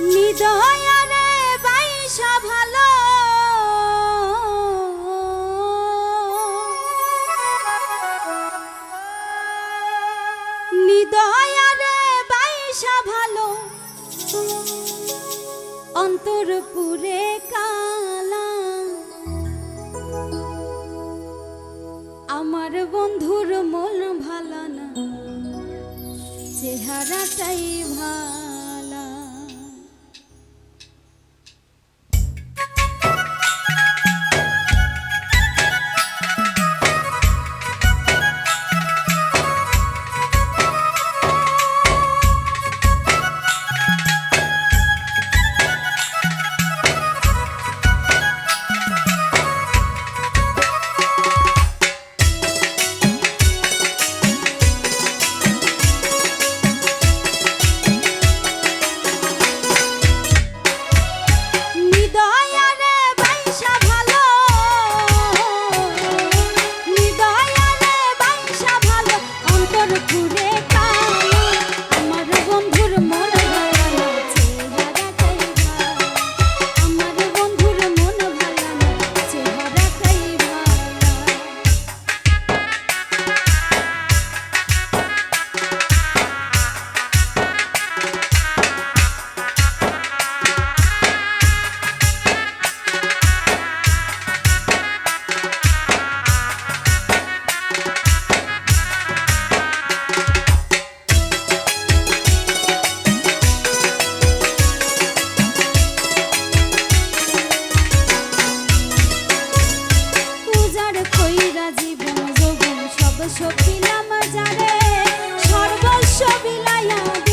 নিদয়ারে বাইসা ভালো। নিদয়ারে বাইসা ভালো। অন্তরপুরে আমার বন্ধুর মন ভালো না চেহারাটাই ভালো। সর্বস্ব বিলায়া